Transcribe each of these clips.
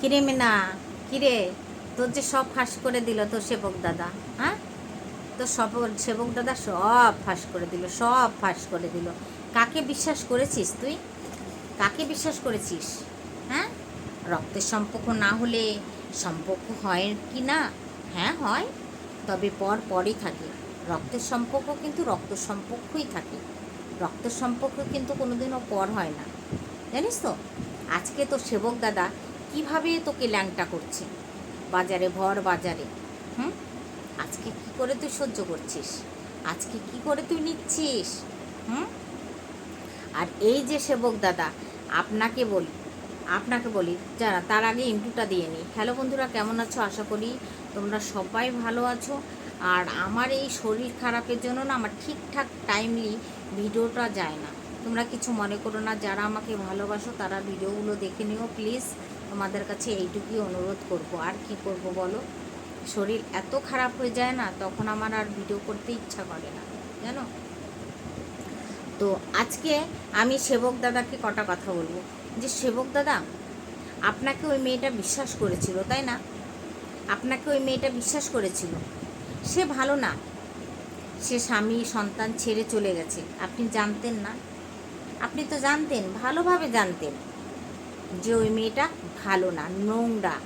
কিরে মিনা, কিরে? তোর যে সব ফাঁস করে দিল তোর সেবক দাদা হ্যাঁ? তোর সব, সেবক দাদা সব ফাঁস করে দিল, সব ফাঁস করে দিল। কাকে বিশ্বাস করেছিস তুই? কাকে বিশ্বাস করেছিস হ্যাঁ? রক্তের সম্পর্ক না হলে সম্পর্ক হয় কি না? হ্যাঁ হয়। তবে পর পরই থাকে। রক্তের সম্পর্ক কিন্তু রক্ত সম্পর্কই থাকে। রক্তের সম্পর্ক কিন্তু কোনোদিনও পর হয় না। জানিস তো? আজকে তো সেবক দাদা কীভাবে তোকে ল্যাংটা করছে? বাজারে ভর বাজারে। হুম? আজকে কি করে তুই সহ্য করছিস? আজকে কি করে তুই নিচ্ছিস? হুম? আর এই যে সেবক দাদা, আপনাকে বলি আপনাকে বলি, যারা তার আগে ইন্টুটা দিয়ে নিই হ্যালো বন্ধুরা, কেমন আছো? আশা করি তোমরা সবাই ভালো আছো। আর আমার এই শরীর খারাপের জন্য না আমার ঠিকঠাক টাইমলি ভিডিওটা যায় না। তোমরা কিছু মনে করো না, যারা আমাকে ভালোবাসো তারা ভিডিওগুলো দেখে নিও প্লিজ তোমাদের কাছে এইটুকুই অনুরোধ করব। আর কি করব বলো? শরীর এত খারাপ হয়ে যায় না, তখন আমার আর ভিডিও করতে ইচ্ছা করে না, জানো? তো আজকে আমি সেবক দাদাকে কটা কথা বলব? যে সেবক দাদা, আপনাকে ওই মেয়েটা বিশ্বাস করেছিল, তাই না? আপনাকে ওই মেয়েটা বিশ্বাস করেছিল। সে ভালো না। সে স্বামী, সন্তান ছেড়ে চলে গেছে। আপনি জানতেন না? আপনি তো জানতেন, ভালোভাবে জানতেন। যে ওই মেয়েটা ভালো না, নোংরা।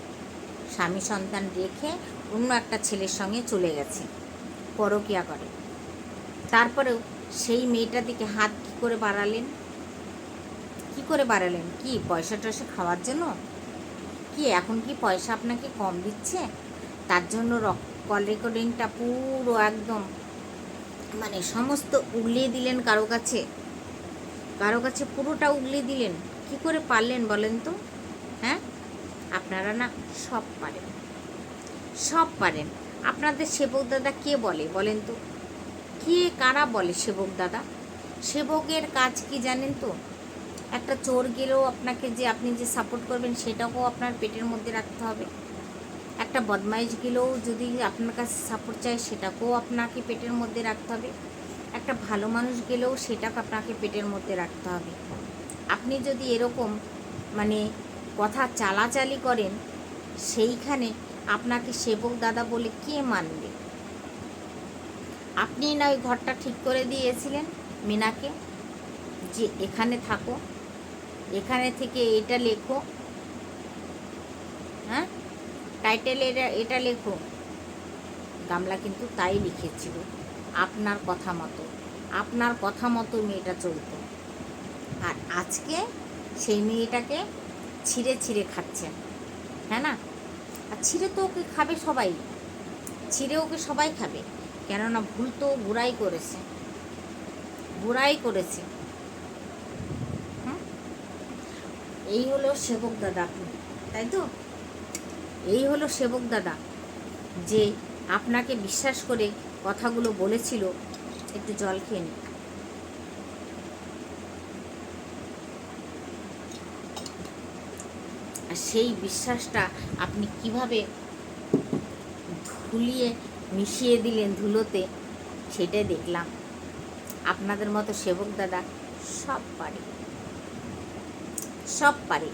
স্বামী সন্তান রেখে অন্য একটা ছেলের সঙ্গে চলে গেছে, পরকিয়া করে। তারপরেও সেই মেয়েটার দিকে হাত কী করে বাড়ালেন? কি করে বাড়ালেন? কি পয়সা টয়সা খাওয়ার জন্য? কি এখন কি পয়সা আপনাকে কম দিচ্ছে? তার জন্য রক, কল রেকর্ডিংটা পুরো একদম মানে সমস্ত উগলিয়ে দিলেন কারও কাছে। কারও কাছে পুরোটা উগলিয়ে দিলেন। কি করে পারলেন বলেন তো? হ্যাঁ? আপনারা না সব পারেন। সব পারেন। আপনাদের সেবক দাদা কে বলে বলেন তো? কে কারা বলে সেবক দাদা? সেবকের কাজ কি জানেন তো? একটা চোর গেলেও আপনাকে যে আপনি যে সাপোর্ট করবেন সেটাকেও আপনার পেটের মধ্যে রাখতে হবে। একটা বদমাইশ গেলেও যদি আপনার কাছে সাপোর্ট চায় সেটাকেও আপনাকে পেটের মধ্যে রাখতে হবে। একটা ভালো মানুষ গেলেও সেটাকে আপনাকে পেটের মধ্যে রাখতে হবে। আপনি যদি এরকম মানে কথা চালাচালি করেন, সেইখানে আপনাকে সেবক দাদা বলে কে মানবে? আপনি না ওই ঘরটা ঠিক করে দিয়েছিলেন মিনাকে? যে এখানে থাকো, এখানে থেকে এটা লেখো হ্যাঁ? টাইটেল এটা এটা লেখো। গামলা কিন্তু তাই লিখেছিল, আপনার কথা মতো। আপনার কথা মতো মেয়েটা চলতো। আর আজকে সেই মেয়েটাকে ছিঁড়ে ছিঁড়ে খাচ্ছেন হ্যাঁ না? আর ছিঁড়ে তো ওকে খাবে সবাই, ছিঁড়ে ওকে সবাই খাবে, কেননা ভুল তো বুড়াই করেছে বুড়াই করেছে? এই হলো সেবক দাদা তাই তো? এই হলো সেবক দাদা, যে আপনাকে বিশ্বাস করে কথাগুলো বলেছিল, একটু জল খেয়ে নিন সেই বিশ্বাসটা আপনি কীভাবে ধুলিয়ে মিশিয়ে দিলেন ধুলোতে সেটাই দেখলাম। আপনাদের মতো সেবক দাদা সব পারে। সব পারে।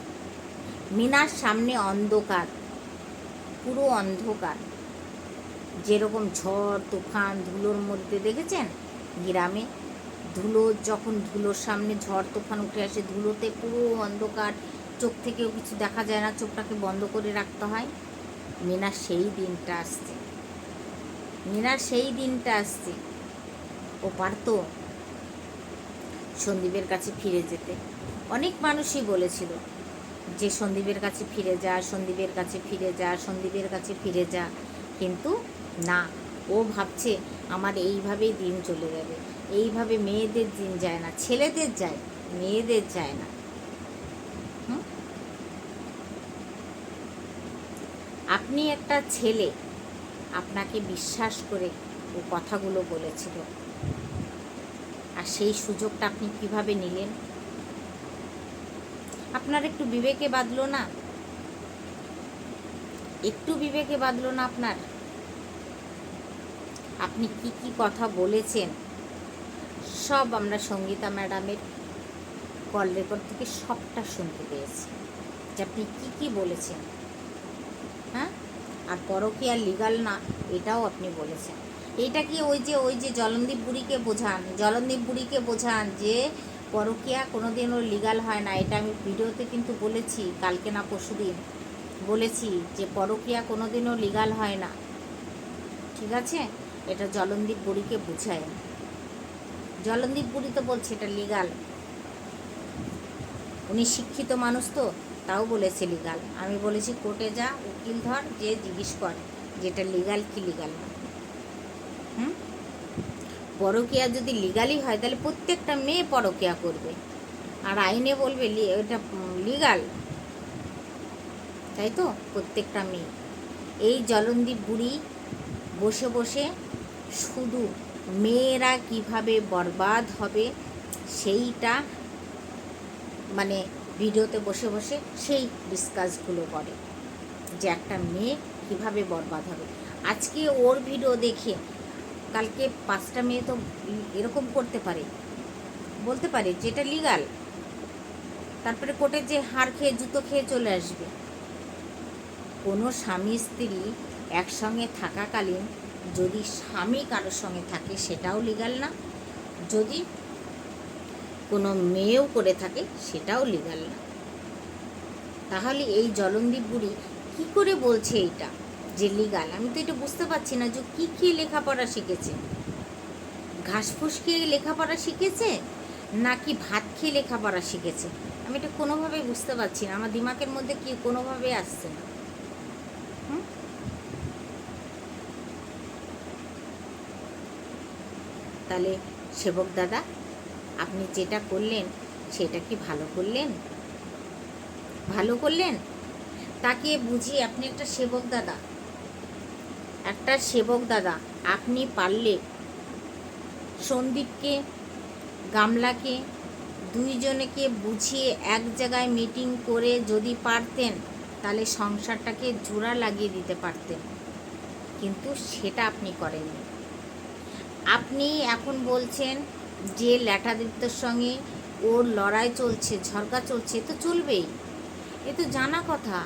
মিনার সামনে অন্ধকার, পুরো অন্ধকার। যেরকম ঝড়, তুফান, ধুলোর মধ্যে দেখেছেন? গ্রামে ধুলো, যখন ধুলোর সামনে ঝড়, তুফান উঠে আসে, ধুলোতে পুরো অন্ধকার। চোখ থেকেও কিছু দেখা যায় না, চোখটাকে বন্ধ করে রাখতে হয়। মিনার সেই দিনটা আসছে। মিনার সেই দিনটা আসছে। ও পারতো সন্দীপের কাছে ফিরে যেতে। অনেক মানুষই বলেছিল যে সন্দীপের কাছে ফিরে যা, সন্দীপের কাছে ফিরে যা, সন্দীপের কাছে ফিরে যা। কিন্তু না, ও ভাবছে আমার এইভাবেই দিন চলে যাবে। এইভাবে মেয়েদের দিন যায় না, ছেলেদের যায়, মেয়েদের যায় না। আপনি একটা ছেলে, আপনাকে বিশ্বাস করে ও কথাগুলো বলেছিল। আর সেই সুযোগটা আপনি কীভাবে নিলেন? আপনার একটু বিবেকে বাঁধলো না? একটু বিবেকে বাঁধলো না আপনার? আপনি কি কি কথা বলেছেন? সব আমরা সঙ্গীতা ম্যাডামের কল রেকর্ড থেকে সবটা শুনতে পেয়েছি। যে আপনি কি কি বলেছেন? আর পরকীয়া লিগাল না, এটাও আপনি বলেছেন। এটা কি ওই যে ওই যে জলনদীপ বুড়িকে বোঝান, জলনদীপ বুড়িকে বোঝান যে পরকীয়া কোনোদিনও লিগাল হয় না, এটা আমি ভিডিওতে কিন্তু বলেছি, কালকে না পরশুদিন বলেছি যে পরকীয়া কোনোদিনও লিগাল হয় না। ঠিক আছে? এটা জলনদীপ বুড়িকে বুঝায়। জলনদীপ বুড়ি তো বলছে এটা লিগাল উনি শিক্ষিত মানুষ তো। তাও বলেছে লিগাল আমি বলেছি, কোর্টে যা, উকিল ধর, যে জিজ্ঞেস কর, যেটা লিগাল কি লিগাল না হুম? পরকিয়া যদি লিগালি হয়, তাহলে প্রত্যেকটা মেয়ে পরকিয়া করবে। আর আইনে বলবে এটা লিগাল তাই তো? প্রত্যেকটা মেয়ে। এই জলনদীপ বুড়ি বসে বসে শুধু মেয়েরা কীভাবে বরবাদ হবে, সেইটা মানে ভিডিওতে বসে বসে সেই ডিসকাসগুলো করে যে একটা মেয়ে কীভাবে বরবাদ হবে। আজকে ওর ভিডিও দেখে কালকে পাঁচটা মেয়ে তো এরকম করতে পারে, বলতে পারে যেটা লিগাল তারপরে কোর্টে যে হার খেয়ে জুতো খেয়ে চলে আসবে। কোনো স্বামী স্ত্রী একসঙ্গে থাকাকালীন যদি স্বামী কারোর সঙ্গে থাকে সেটাও লিগাল না, যদি কোনো মেয়েও করে থাকে, সেটাও লিগাল না। তাহলে এই জলনদীপ বুড়ি কী করে বলছে এইটা? যে লিগাল আমি তো এটা বুঝতে পারছি না যে কী কী লেখাপড়া শিখেছে? ঘাস ফুস খেয়ে লেখাপড়া শিখেছে, নাকি ভাত খেয়ে লেখাপড়া শিখেছে? আমি এটা কোনোভাবেই বুঝতে পারছি না। আমার দিমাকের মধ্যে কি কোনোভাবেই আসছে না? তাহলে সেবক দাদা আপনি যেটা করলেন, সেটা কি ভালো করলেন? ভালো করলেন? তাকে বুঝিয়ে আপনি একটা সেবক দাদা। একটা সেবক দাদা, আপনি পারলে। সন্দীপকে, গামলাকে, দুইজনেকে বুঝিয়ে এক জায়গায় মিটিং করে যদি পারতেন, তাহলে সংসারটাকে জোড়া লাগিয়ে দিতে পারতেন। কিন্তু সেটা আপনি করেননি। আপনি এখন বলছেন যে ল্যাটাদিত্যর সঙ্গে ওর লড়াই চলছে ঝরকা চলছে তো চলবেই। এ তো জানা কথা।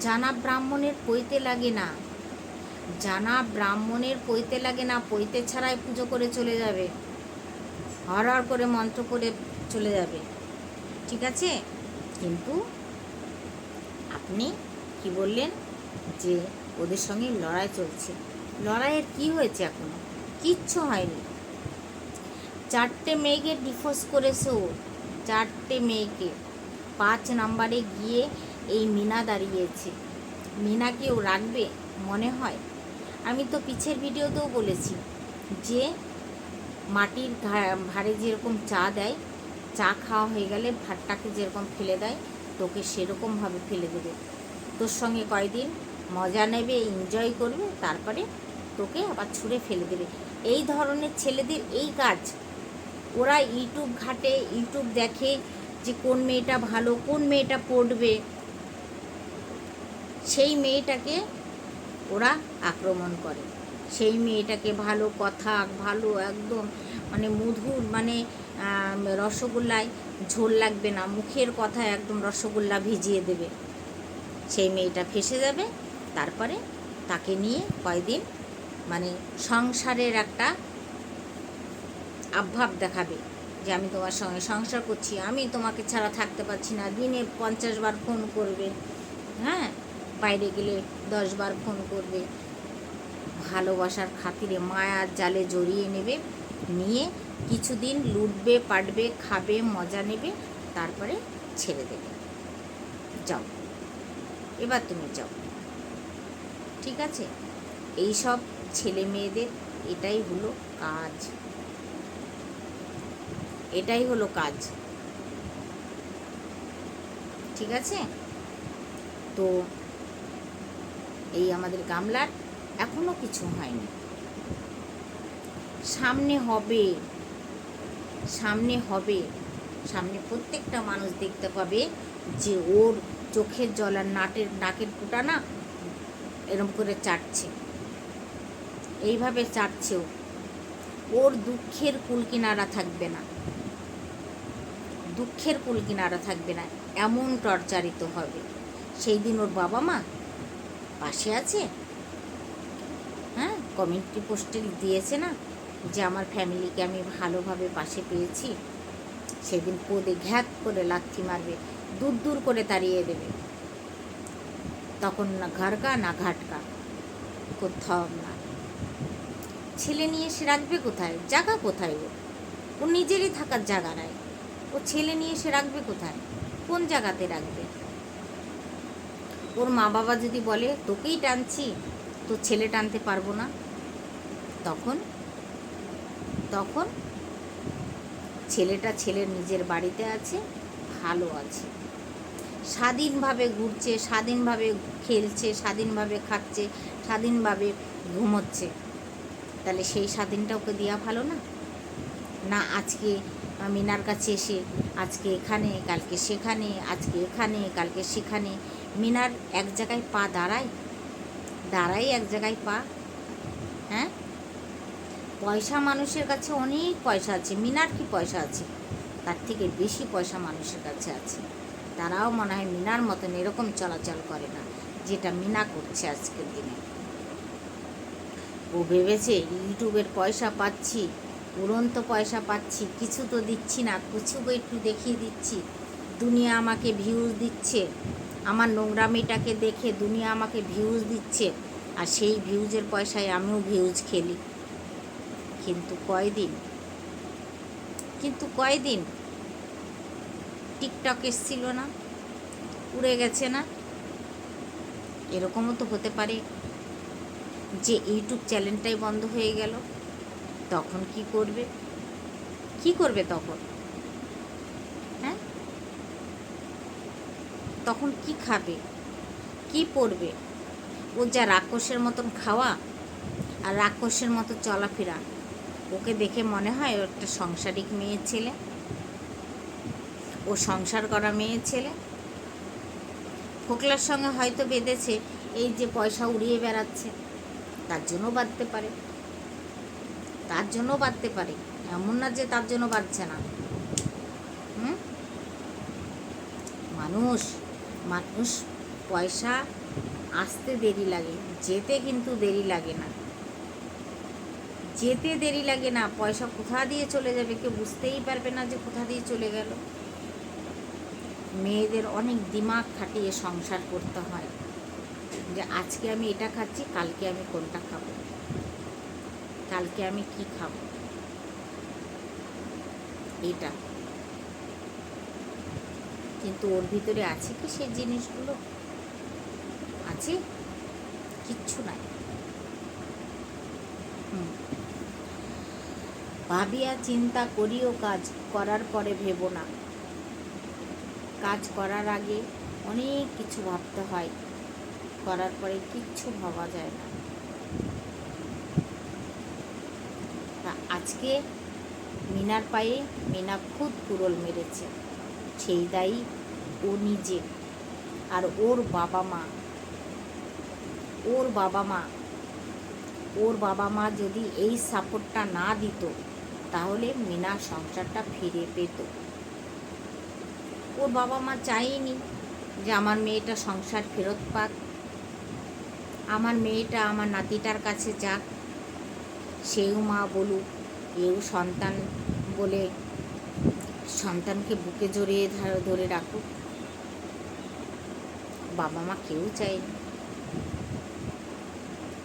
জানা ব্রাহ্মণের পইতে লাগে না। জানা ব্রাহ্মণের পইতে লাগে না পইতে ছাড়াই পুজো করে চলে যাবে। হর হর করে মন্ত্র করে চলে যাবে। ঠিক আছে? কিন্তু আপনি কি বললেন যে ওদের সঙ্গে লড়াই চলছে? লড়াইয়ের কি হয়েছে এখনও? কিচ্ছু হয়নি। চারটে মেয়েকে ডিভোর্স করেছে ও। চারটে মেয়েকে। পাঁচ নাম্বারে গিয়ে এই মিনা দাঁড়িয়েছে। মিনাকে ও রাখবে, মনে হয়? আমি তো পিছের ভিডিওতেও বলেছি যে, মাটির ভারে যেরকম চা দেয়, চা খাওয়া হয়ে গেলে ভাতটাকে যেরকম ফেলে দেয়, তোকে সেরকমভাবে ফেলে দেবে। তোর সঙ্গে কয়দিন মজা নেবে এনজয় করবে, তারপরে তোকে আবার ছুঁড়ে ফেলে দেবে। এই ধরনের ছেলেদের এই কাজ ওরা ইউটিউব ঘাটে, ইউটিউব দেখে যে কোন মেয়েটা ভালো, কোন মেয়েটা পড়বে। সেই মেয়েটাকে ওরা আক্রমণ করে। সেই মেয়েটাকে ভালো কথা, ভালো একদম মানে মধুর মানে রসগোল্লায় ঝোল লাগবে না, মুখের কথা একদম রসগোল্লা ভিজিয়ে দেবে। সেই মেয়েটা ফেসে যাবে, তারপরে তাকে নিয়ে কয়দিন মানে সংসারের একটা আভাব দেখাবে যে আমি তোমার সঙ্গে সংসার করছি, আমি তোমাকে ছাড়া থাকতে পারছি না। দিনে পঞ্চাশ বার ফোন করবে হ্যাঁ? বাইরে গেলে দশ বার ফোন করবে। ভালোবাসার খাতিরে মায়ার জালে জড়িয়ে নেবে, নিয়ে কিছুদিন লুটবে, পাটবে, খাবে, মজা নেবে, তারপরে ছেড়ে দেবে। যাও, এবার তুমি যাও। ঠিক আছে? এই সব ছেলে মেয়েদের এটাই হলো কাজ। এটাই হলো কাজ। ঠিক আছে? তো এই আমাদের গামলার এখনও কিছু হয়নি। সামনে হবে সামনে হবে, সামনে প্রত্যেকটা মানুষ দেখতে পাবে যে ওর চোখের জল আর নাটের, নাকের ফুটা না এরম করে চাটছে। এইভাবে চাটছে ও ওর দুঃখের কুল কিনারা থাকবে না। দুঃখের কুল কিনারা থাকবে না, এমন টর্চারিত হবে। সেই দিন ওর বাবা মা পাশে আছে? হ্যাঁ কমিউনিটি পোস্টে দিয়েছে না যে, আমার ফ্যামিলিকে আমি ভালোভাবে পাশে পেয়েছি। সেদিন কোদে ঘ্যাত করে লাথি মারবে, দূর দূর করে তাড়িয়ে দেবে। তখন না ঘাড়কা না ঘাটকা, কোথাও না। ছেলে নিয়ে সে রাখবে কোথায়? জায়গা কোথায় ও নিজেরই থাকার জায়গা নাই। ও ছেলে নিয়ে সে রাখবে কোথায়? কোন জায়গাতে রাখবে? ওর মা বাবা যদি বলে, তোকেই টানছি, তো ছেলে টানতে পারব না। তখন তখন ছেলেটা ছেলের নিজের বাড়িতে আছে, ভালো আছে। স্বাধীনভাবে ঘুরছে, স্বাধীনভাবে খেলছে, স্বাধীনভাবে খাচ্ছে, স্বাধীনভাবে ঘুমোচ্ছে। তাহলে সেই স্বাধীনটা ওকে দেওয়া ভালো না? না, আজকে মিনার কাছে এসে, আজকে এখানে, কালকে সেখানে, আজকে এখানে, কালকে সেখানে। মিনার এক জায়গায় পা দাঁড়ায় দাঁড়াই এক জায়গায় পা হ্যাঁ? পয়সা মানুষের কাছে অনেক পয়সা আছে। মিনার কি পয়সা আছে? তার থেকে বেশি পয়সা মানুষের কাছে আছে। তারাও মনে হয় মিনার মতন এরকম চলাচল করে না, যেটা মিনা করছে আজকের দিনে। ও ভেবেছে ইউটিউবের পয়সা পাচ্ছি। উড়ন্ত পয়সা পাচ্ছি, কিছু তো দিচ্ছি না কিছু একটু দেখিয়ে দিচ্ছি। দুনিয়া আমাকে ভিউজ দিচ্ছে। আমার নোংরামিটাকে দেখে দুনিয়া আমাকে ভিউজ দিচ্ছে। আর সেই ভিউজের পয়সায় আমিও ভিউজ খেলি। কিন্তু কয়দিন? কিন্তু কয়দিন? টিকটক এসছিল না? উড়ে গেছে না? এরকমও তো হতে পারে। যে ইউটিউব চ্যানেলটাই বন্ধ হয়ে গেল। তখন কি করবে? কি করবে তখন? হ্যাঁ? তখন কি খাবে? কি পরবে? ও যা রাক্ষসের মতন খাওয়া আর রাক্ষসের মতো চলাফেরা, ওকে দেখে মনে হয় ও একটা সংসারিক মেয়ে ছেলে? ও সংসার করা মেয়ে ছেলে? ফোকলার সঙ্গে হয়তো বেঁধেছে, এই যে পয়সা উড়িয়ে বেড়াচ্ছে, তার জন্য বাঁধতে পারে। তার জন্য বাঁধতে পারে। এমন না যে তার জন্য বাঁধছে না। হুম? মানুষ মানুষ পয়সা আসতে দেরি লাগে, যেতে কিন্তু দেরি লাগে না। যেতে দেরি লাগে না, পয়সা কোথা দিয়ে চলে যাবে কেউ বুঝতেই পারবে না যে কোথা দিয়ে চলে গেল। মেয়েদের অনেক দিমাগ খাটিয়ে সংসার করতে হয়। যে আজকে আমি এটা খাচ্ছি, কালকে আমি কোনটা খাব? কালকে আমি কি খাব? এটা। কিন্তু ওর ভিতরে আছে কি সেই জিনিসগুলো? আছে? কিচ্ছু নাই। ভাবিয়া চিন্তা করিও কাজ করার পরে ভেবো না। কাজ করার আগে অনেক কিছু ভাবতে হয়। করার পরে কিচ্ছু ভাবা যায় না তা আজকে মিনার পায়ে মিনা খুদ কুরল মেরেছে। সেই দায়ী ও নিজে। আর ওর বাবা মা। ওর বাবা মা। ওর বাবা মা যদি এই সাপোর্টটা না দিত, তাহলে মিনা সংসারটা ফিরে পেত। ওর বাবা মা চায়নি যে আমার মেয়েটা সংসার ফেরত পাক। আমার মেয়েটা আমার নাতিটার কাছে যাক। সেও মা বলুক। এও সন্তান বলে সন্তানকে বুকে জড়িয়ে ধরে রাখুক। বাবা মা কেউ চায়নি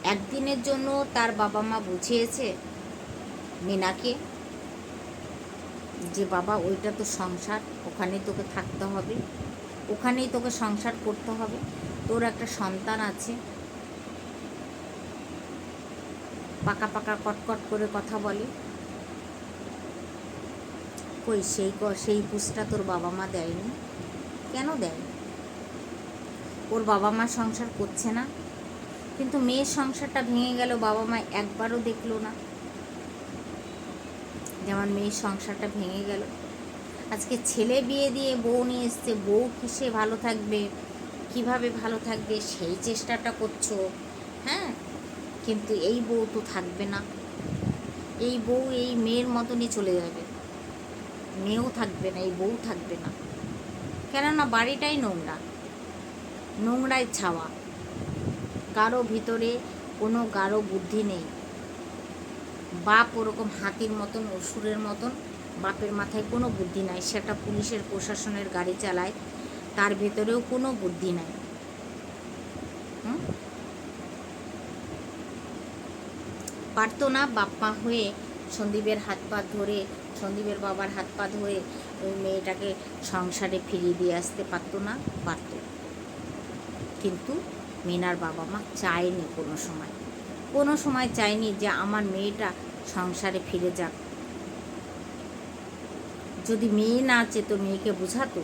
একদিনের জন্য তার বাবা মা বুঝিয়েছে মিনাকে যে, বাবা, ওইটা তো সংসার, ওখানেই তোকে থাকতে হবে, ওখানেই তোকে সংসার করতে হবে। তোর একটা সন্তান আছে। পাকা পাকা কটকট করে কথা বলে। কই? সেই সেই পুষটা তোর বাবা মা দেয়নি। কেন দেয়? ওর বাবা মা সংসার করছে না। কিন্তু মেয়ের সংসারটা ভেঙে গেল, বাবা মা একবারও দেখল না। যেমন মেয়ের সংসারটা ভেঙে গেল। আজকে ছেলে বিয়ে দিয়ে বউ নিয়ে এসছে, বউ কিসে ভালো থাকবে? কীভাবে ভালো থাকবে? সেই চেষ্টাটা করছ। হ্যাঁ? কিন্তু এই বউ তো থাকবে না। এই বউ এই মেয়ের মতনই চলে যাবে। মেয়েও থাকবে না, এই বউ থাকবে না। কেননা বাড়িটাই নোংরা নোংরায় ছাওয়া। কারও ভিতরে কোনো গাঢ় বুদ্ধি নেই। বাপ ওরকম হাতির মতন, অসুরের মতন, বাপের মাথায় কোনো বুদ্ধি নাই। সেটা পুলিশের, প্রশাসনের গাড়ি চালায়, তার ভেতরেও কোনো বুদ্ধি নাই? পারতো না বাপ্পা হয়ে সন্দীপের হাত পা ধরে, সন্দীপের বাবার হাত পা ধরে ওই মেয়েটাকে সংসারে ফিরিয়ে দিয়ে আসতে পারতো না, পারতো। কিন্তু মিনার বাবা মা চায়নি কোনো সময়। কোনো সময় চায়নি যে আমার মেয়েটা সংসারে ফিরে যাক। যদি মেয়ে না চেত, মেয়েকে বুঝাতো?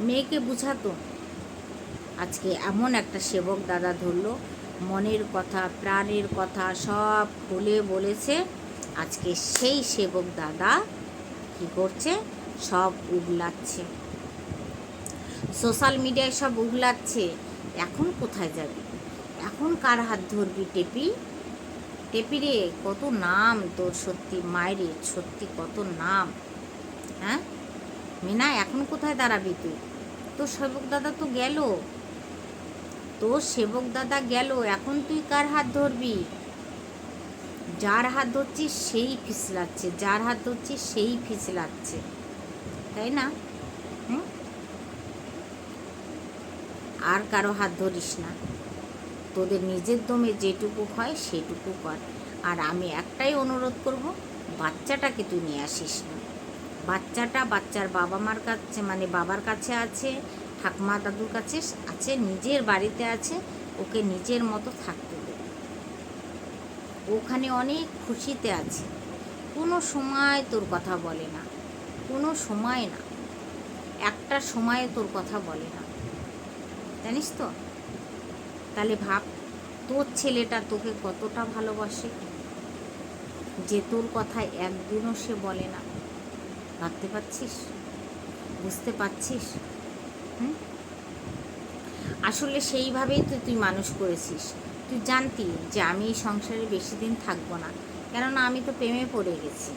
মেয়েকে বুঝাতো? আজকে এমন একটা সেবক দাদা ধরলো, মনের কথা, প্রাণের কথা সব খুলে বলেছে। আজকে সেই সেবক দাদা কি করছে? সব উগলাচ্ছে। সোশ্যাল মিডিয়ায় সব উগলাচ্ছে। এখন কোথায় যাবি? এখন কার হাত ধরবি টেপি? টেপি রে, কত নাম তোর সত্যি, মায়েরে সত্যি কত নাম। হ্যাঁ? মিনা, এখন কোথায় দাঁড়াবি তুই? তোর সেবক দাদা তো গেল। তোর সেবক দাদা গেল। এখন তুই কার হাত ধরবি? যার হাত ধরছিস সেই ফিসলাচ্ছে, যার হাত ধরছিস সেই ফিসলাচ্ছে। তাই না? হুম? আর কারও হাত ধরিস না। তোদের নিজের দমে যেটুকু হয় সেটুকু কর। আর আমি একটাই অনুরোধ করব, বাচ্চাটাকে তুই নিয়ে আসিস না। বাচ্চাটা বাচ্চার বাবা মার কাছে মানে বাবার কাছে আছে, ঠাকুমা দাদুর কাছে আছে, নিজের বাড়িতে আছে, ওকে নিজের মতো থাকতে ওখানে অনেক খুশিতে আছে। কোনো সময় তোর কথা বলে না। কোনো সময় না। একটা সময়ে তোর কথা বলে না। জানিস তো? তাহলে ভাব, তোর ছেলেটা তোকে কতটা ভালোবাসে? যে তোর কথায় একদিনও সে বলে না। ভাবতে পারছিস? বুঝতে পারছিস? হুম? আসলে সেইভাবেই তো তুই মানুষ করেছিস। তুই জানতি যে আমি এই সংসারে বেশি দিন থাকব না, কেননা আমি তো প্রেমে পড়ে গেছি।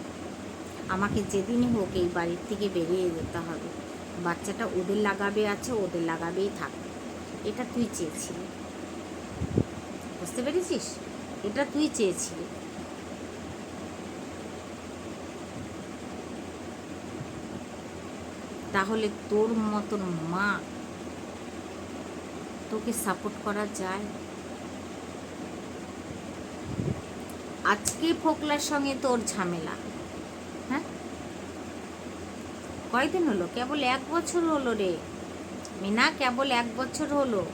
আমাকে যেদিনই হোক এই বাড়ির থেকে বেরিয়ে যেতে হবে। বাচ্চাটা ওদের লাগাবে আছে, ওদের লাগাবেই থাকবে এটা তুই চেয়েছিলি। বুঝতে পেরেছিস? এটা তুই চেয়েছিলি। তাহলে তোর মতন মা তোকে সাপোর্ট করা যায়? আজকে ফোকলার সঙ্গে তোর ঝামেলা। হ্যাঁ? কয়দিন হলো? কেবল এক বছর হলো রে। মিনা, কেবল এক বছর হলো।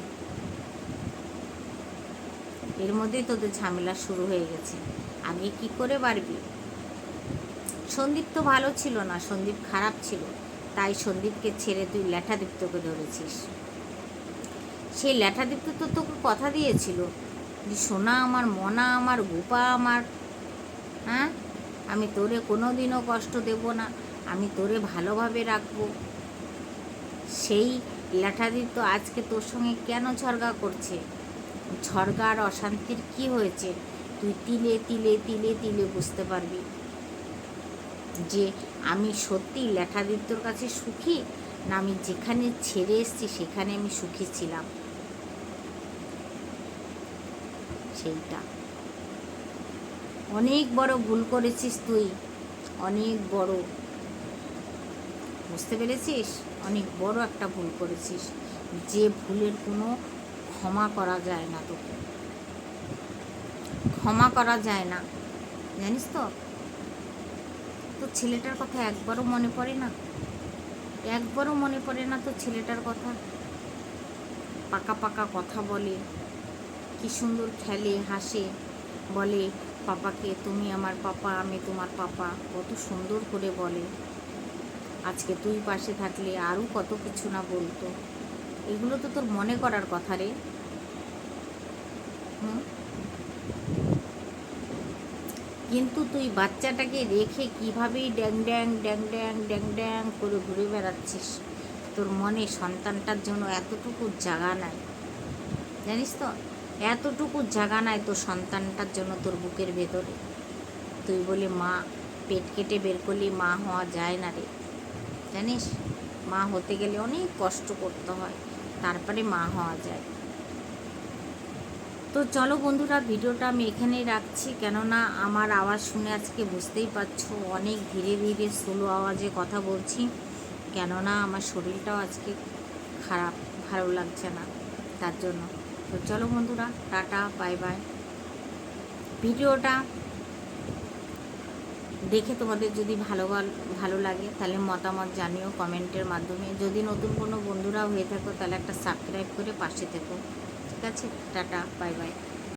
এর মধ্যেই তোদের ঝামেলা শুরু হয়ে গেছে। আগে কি করে পারবি? সন্দীপ তো ভালো ছিল না, সন্দীপ খারাপ ছিল। তাই সন্দীপকে ছেড়ে তুই ল্যাঠাদীপ্তকে ধরেছিস। সেই ল্যাঠাদীপ্ত তো তোকে কথা দিয়েছিল। যে সোনা আমার, মনা আমার, গোপা আমার হ্যাঁ? আমি তোরে কোনো দিনও কষ্ট দেব না, আমি তোরে ভালোভাবে রাখব। সেই ল্যাঠাদীপ্ত আজকে তোর সঙ্গে কেন ঝরগা করছে? ঝরগা আর অশান্তির কি হয়েছে? তুই তিলে তিলে তিলে তিলে বুঝতে পারবি যে আমি সত্যি ল্যাঠাদিত্যর কাছে সুখী না আমি যেখানে ছেড়ে এসেছি সেখানে আমি সুখী ছিলাম। সেইটা। অনেক বড় ভুল করেছিস তুই। অনেক বড়। বুঝতে পেরেছিস? অনেক বড় একটা ভুল করেছিস। যে ভুলের কোনো ক্ষমা করা যায় না তোকে। ক্ষমা করা যায় না। জানিস তো? তো ছেলেটার কথা একবারও মনে পড়ে না? একবারও মনে পড়ে না তো ছেলেটার কথা? পাকা পাকা কথা বলে। কি সুন্দর খেলে, হাসে, বলে, পাপাকে, তুমি আমার পাপা, আমি তোমার পাপা। কত সুন্দর করে বলে। আজকে তুই পাশে থাকলে আরও কত কিছু না বলতো। এগুলো তো তোর মনে করার কথা রে। কিন্তু তুই বাচ্চাটাকে রেখে কীভাবেই ড্যাং ড্যাং ড্যাং ড্যাং ড্যাং ড্যাং করে ঘুরে বেড়াচ্ছিস? তোর মনে সন্তানটার জন্য এতটুকু জাগা নাই। জানিস তো এতটুকু জাগা নাই তোর সন্তানটার জন্য তোর বুকের ভেতরে। তুই বলি, মা, পেট কেটে বের করলি, মা হওয়া যায় না রে। জানিস, মা হতে গেলে অনেক কষ্ট করতে হয়, তারপরে মা হওয়া যায়। তো চলো বন্ধুরা, ভিডিওটা আমি এখানেই রাখছি। কেননা আমার আওয়াজ শুনে আজকে বুঝতেই পারছ, অনেক ধীরে ধীরে স্লো আওয়াজে কথা বলছি। কেননা আমার শরীরটাও আজকে খারাপ, ভালো লাগছে না, তার জন্য। তো চলো বন্ধুরা, টাটা বাই বাই ভিডিওটা দেখে তোমাদের যদি ভালো ভাল- লাগে, তাহলে মতামত জানিও কমেন্টের মাধ্যমে। যদি নতুন কোনো বন্ধুরা হয়ে থাকো, তাহলে একটা সাবস্ক্রাইব করে পাশে থেকো। ঠিক আছে? Tata bye bye